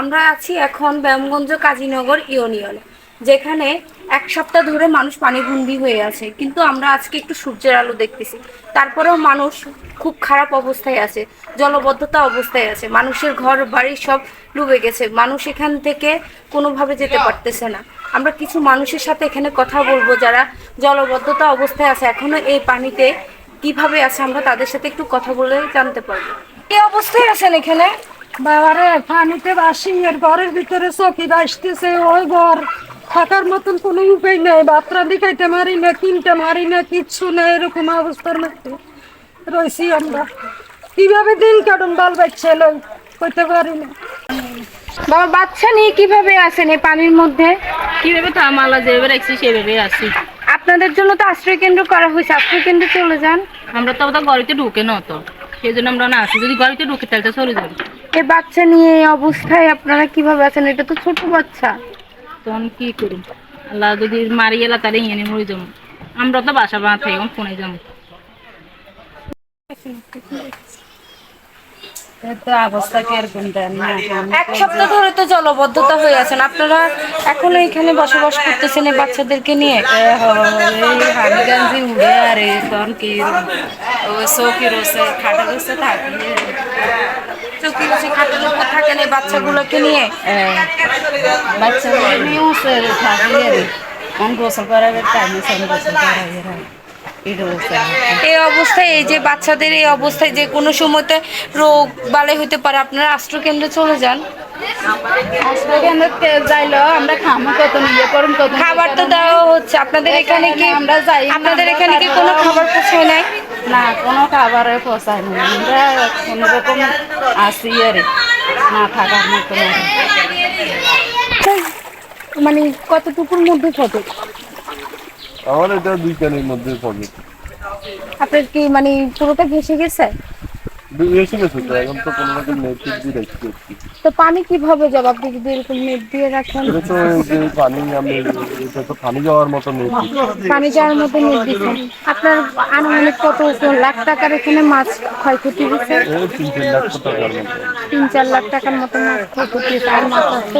আমরা আছি এখন ব্যায়ামগঞ্জ কাজীনগর ইউনিয়নে যেখানে এক সপ্তাহ ধরে মানুষ পানিবন্দি হয়ে আছে। কিন্তু আমরা আজকে একটু সূর্যের আলো দেখতেছি। তারপরেও মানুষ খুব খারাপ অবস্থায় আছে জলবদ্ধতা অবস্থায় আছে। মানুষের ঘর বাড়ি সব ডুবে গেছে। মানুষ এখান থেকে কোনোভাবে যেতে পারতেছে না। আমরা কিছু মানুষের সাথে এখানে কথা বলব যারা জলবদ্ধতা অবস্থায় আছে। এখনও এই পানিতে কীভাবে আছে আমরা তাদের সাথে একটু কথা বলে জানতে পারব। কি অবস্থায় আছেন এখানে? বাবারে পানিতে বাসি এর ঘরের ভিতরে চকি বাসতেছে ওই ঘর। থাকার মতন কোনো উপায় নেই বাত্রা দিখাইতে মারি না কিনতে মারি না কিচ্ছু নেই এরকম অবস্থার মধ্যে রয়েছি আমরা। কীভাবে দিন কাটুন বাল বাচ্চা লই কইতে পারি না। বাবা বাচ্চা নিয়ে কীভাবে আছেন এই পানির মধ্যে? কীভাবে তো আমালা যেভাবে রাখছি সেভাবে আসি আপনাদের জন্য তো আশ্রয় কেন্দ্র করা হয়েছে আশ্রয় কেন্দ্রে চলে যান। আমরা তো আবার গড়িতে ঢুকে না তো সেই জন্য আমরা না আসি যদি গড়িতে ঢুকে তাহলে চলে যাবে। এই বাচ্চা নিয়ে এই অবস্থায় আপনারা কীভাবে আছেন? এটা তো ছোট বাচ্চা। তখন কি করি? আল্লাহ যদি মারি এলা তাহলে ইয়ে মরে যাব। আমরা তো বাসা বাঁধ থাকি এখন ফোনে যাব। এক সপ্তাহ ধরে তো জলবদ্ধতা হয়ে আছেন। আপনারা এখনও এখানে বসবাস করতেছেন এই বাচ্চাদেরকে নিয়ে? এই হাবিগঞ্জি উড়ে আর তখন কি চৌকি খাটা থাকি। চৌকি বসে খাটের উপর থাকেন এই বাচ্চাগুলোকে নিয়ে? বাচ্চা নিয়েও থাকি। আর অন গোসল করার টাইম আছে গোসল করার এটা হচ্ছে এই অবস্থায় এই যে বাচ্চাদের এই অবস্থায় যে কোনো সময়তে রোগ বালাই হতে পারে আপনারা আশ্রয় কেন্দ্রে চলে যান। আমরা খাবার তো দেওয়া হচ্ছে। আপনাদের এখানে কি আমরা যাই আপনাদের এখানে কি কোনো খাবার পৌঁছায় নাই? না কোনো খাবারে পোষায় না আমরা কোনো রকম আসি আরে না থাকার মতো মানে কতটুকুর মধ্যে কত আমার এটা দুই কানের মধ্যে পড়বে আপনার কি মানে পুরোটা ভেসে গেছে? তো পানি কীভাবে যাবে? আপনি যদি এরকম নেট দিয়ে রাখেন। পানি আমি পানি যাওয়ার মতো নেট পানি যাওয়ার মতো নেট দিচ্ছেন। আপনার আনুমানিক কত লাখ টাকার এখানে মাছ ক্ষয়ক্ষতি হয়েছে মতো। তিন চার লাখ টাকার মতো মাছ ক্ষয়ক্ষতি আর মাছ আছে।